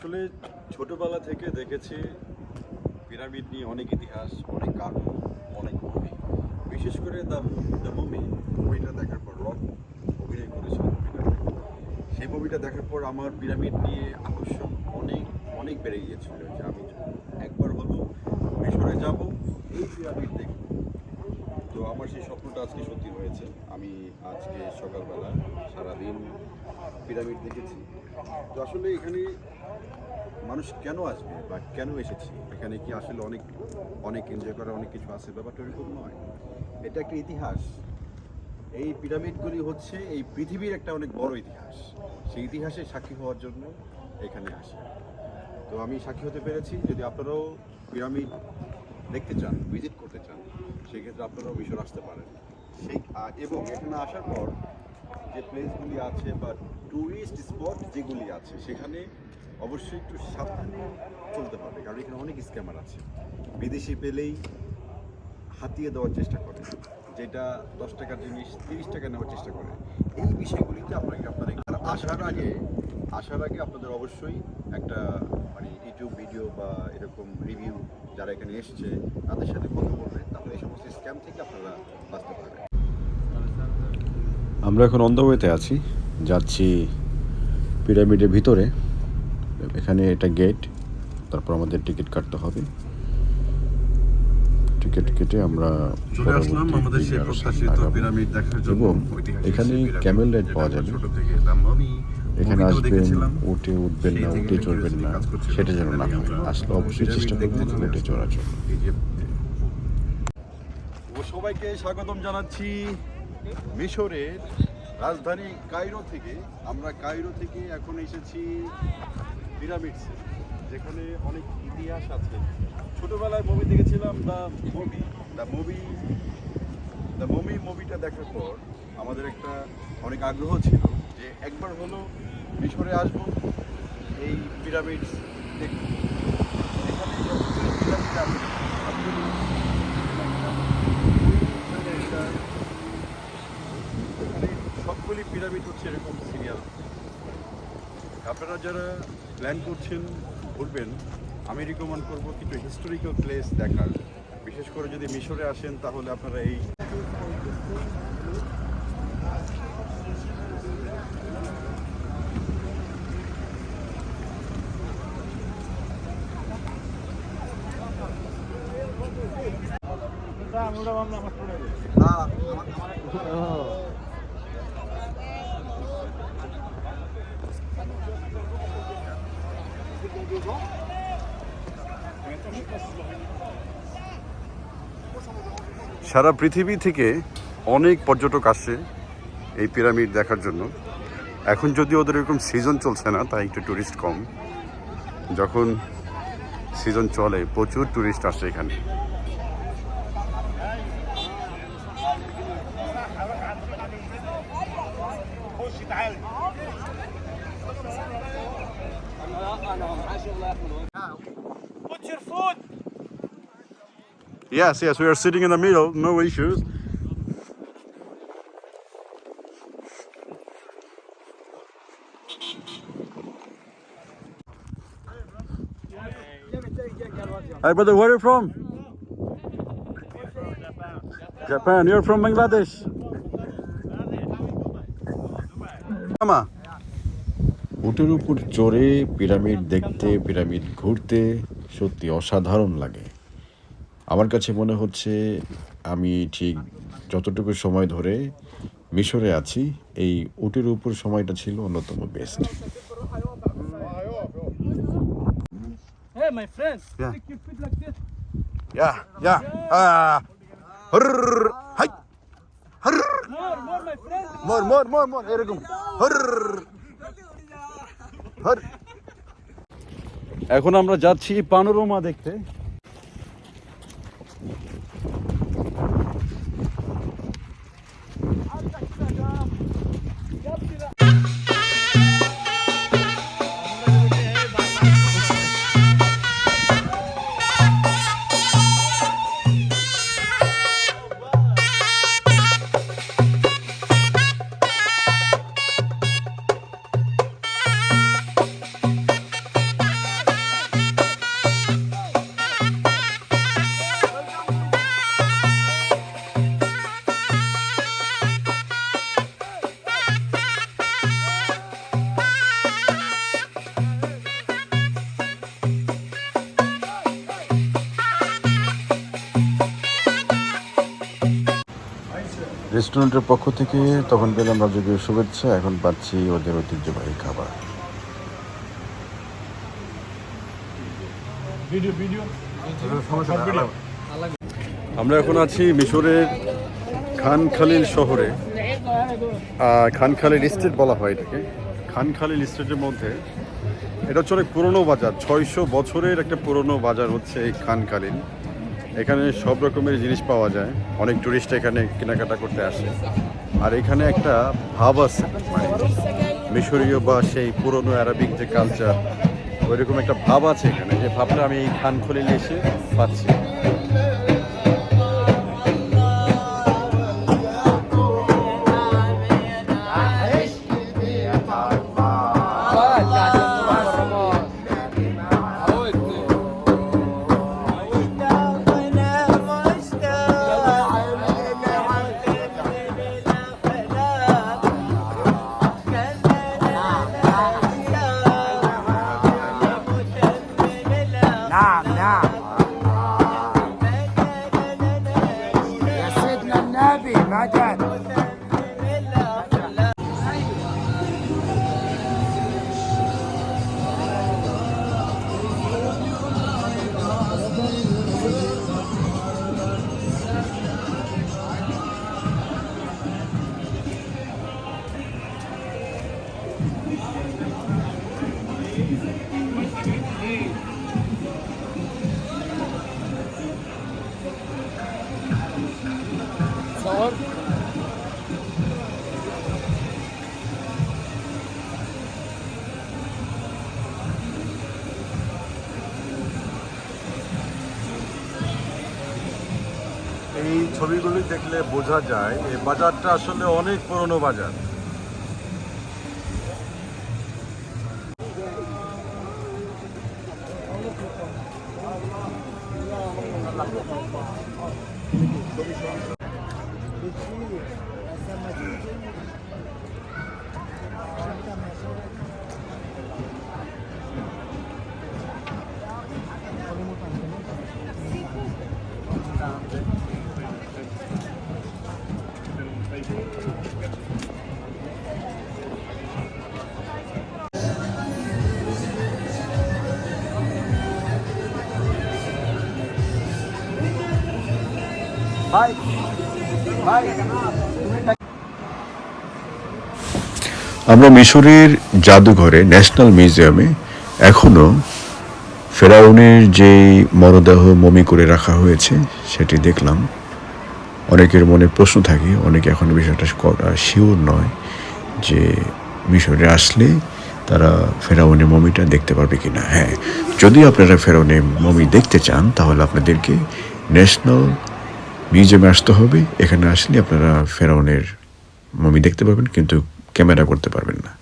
আসলে ছোটবেলা থেকে দেখেছি পিরামিড নিয়ে অনেক ইতিহাস, অনেক কার্টুন অনেক মুভি বিশেষ করে দ্য দ্য মুভি মুভিটা দেখার পর রক অভিনয় করেছিল সেই মুভিটা দেখার পর আমার পিরামিড নিয়ে আকর্ষণ অনেক অনেক বেড়ে গিয়েছিল যে আমি একবার হলো মিশরে যাব, এই পিরামিড দেখব। তো আমার সেই স্বপ্নটা আজকে সত্যি হয়েছে। আমি আজকে সকালবেলা সারাদিন পিরামিড দেখেছি। তো আসলে এখানে মানুষ কেন আসবে বা কেন এসেছি? এখানে কি আসলে অনেক অনেক এনজয় করার অনেক কিছু আছে? ব্যাপারটা এরকম নয়। এটা একটা ইতিহাস। এই পিরামিডগুলি হচ্ছে এই পৃথিবীর একটা অনেক বড় ইতিহাস। সেই ইতিহাসে সাক্ষী হওয়ার জন্য এখানে আসে। তো আমি সাক্ষী হতে পেরেছি। যদি আপনারাও পিরামিড দেখতে চান ভিজিট করতে চান, সেক্ষেত্রে আপনারাও মিশর আসতে পারেন। সেই এবং এখানে আসার পর যে প্লেসগুলি আছে বা ট্যুরিস্ট স্পট যেগুলি আছে, সেখানে অবশ্যই একটু সাবধানে চলতে হবে। কারণ এখানে অনেক স্ক্যামার আছে। বিদেশি পেলেই হাতিয়ে দেওয়ার চেষ্টা করে। যেটা দশ টাকার জিনিস, তিরিশ টাকা নেওয়ার চেষ্টা করে। এই বিষয়গুলিতে আপনাকে আপনার আসার আগে আসার আগে আপনাদের অবশ্যই একটা মানে ইউটিউব ভিডিও বা এরকম রিভিউ যারা এখানে এসছে, তাদের সাথে কথা বলবেন। তাহলে এই সমস্ত স্ক্যাম থেকে আপনারা বাঁচতে পারবেন। আমরা এখন অন্ধওয়েতে আছি। যাচ্ছি পিরামিডের ভিতরে। এখানে এটা গেট তারপর আমাদের টিকিট কাটতে হবে। টিকিট কেটে আমরা এবং এখানে ক্যামেল রাইড পাওয়া যাবে। এখানে আসবেন উঠে উঠবেন না উঠে চড়বেন না সেটা যেন না হয়। আসলে অবশ্যই চেষ্টা করবেন উঠে চড়ার জন্য। সবাইকে স্বাগতম জানাচ্ছি। মিশরের রাজধানী কায়রো থেকে আমরা কায়রো থেকে এখন এসেছি পিরামিডসে যেখানে অনেক ইতিহাস আছে ছোটোবেলায় মুভি দেখেছিলাম the movie the movie the movie মুভিটা দেখার পর আমাদের একটা অনেক আগ্রহ ছিল যে একবার হলো মিশরে আসব এই পিরামিডস দেখব সবগুলো এখানে একটা- এখানে সবগুলি পিরামিড হচ্ছে এরকম সিরিয়াল আপনারা যারা প্ল্যান করছেন ঘুরবেন আমি রিকমেন্ড করব কিছু হিস্টোরিক্যাল প্লেস দেখার। বিশেষ করে যদি মিশরে আসেন তাহলে আপনারা এই সারা পৃথিবী থেকে অনেক পর্যটক আসে এই পিরামিড দেখার জন্য। এখন যদি ওদের এরকম সিজন চলছে না, তাই একটু ট্যুরিস্ট কম। যখন সিজন চলে, প্রচুর টুরিস্ট আসে এখানে। Put your foot. Yes, yes, we are sitting in the middle, no issues. Hi, brother, where are you from? Japan. You're from Bangladesh. Mama. উটের উপর চড়ে পিরামিড দেখতে পিরামিড ঘুরতে সত্যি অসাধারণ লাগে আমার কাছে মনে হচ্ছে আমি ঠিক যতটুকু সময় ধরে মিশরে আছি এই উটের উপর সময়টা ছিল অন্যতম best Hey, my friend. Yeah. Stick your feet like this. Yeah, yeah. Ah. Hurr, hi. Hurr. More, more, my friend. More, more, more, more. এরকম হর এখন আমরা যাচ্ছি পানোরমা দেখতে। রেস্টুরেন্টের পক্ষ থেকে তখন পেলাম রাজকীয় শুভেচ্ছা এখন পাচ্ছি ওদের ঐতিহ্যবাহী খাবার. আমরা এখন আছি মিশরের খান খালিল শহরে। আহ, খান খালিল স্টেট বলা হয় এটাকে। খান খালিল স্টেটের মধ্যে এটা হচ্ছে অনেক পুরনো বাজার। ছয়শো বছরের একটা পুরনো বাজার হচ্ছে এই খান খালিল এখানে সব রকমের জিনিস পাওয়া যায়। অনেক টুরিস্ট এখানে কেনাকাটা করতে আসে। আর এখানে একটা ভাব আছে। মিশরীয় বা সেই পুরনো অ্যারাবিক যে কালচার ওইরকম একটা ভাব আছে এখানে। যে ভাবটা আমি এই খান খলিলে এসে পাচ্ছি। يا سيدنا النبي مدد favor. এই ছবিগুলি দেখলে বোঝা যায় এই বাজারটা আসলে অনেক পুরনো বাজার আমরা মিশরের জাদুঘরে, ন্যাশনাল মিউজিয়ামে এখনও ফেরাউনের যে মরদেহ মমি করে রাখা হয়েছে, সেটি দেখলাম। অনেকের মনে প্রশ্ন থাকে, অনেকে এখন বিষয়টা শিওর নয় যে মিশরে আসলে তারা ফেরাউনের মমিটা দেখতে পারবে কি না হ্যাঁ যদি আপনারা ফেরাউনের মমি দেখতে চান, তাহলে আপনাদেরকে ন্যাশনাল মিউজিয়ামে আসতে হবে। এখানে আসলে আপনারা ফেরাউনের মমি দেখতে পাবেন, কিন্তু ক্যামেরা করতে পারবেন না।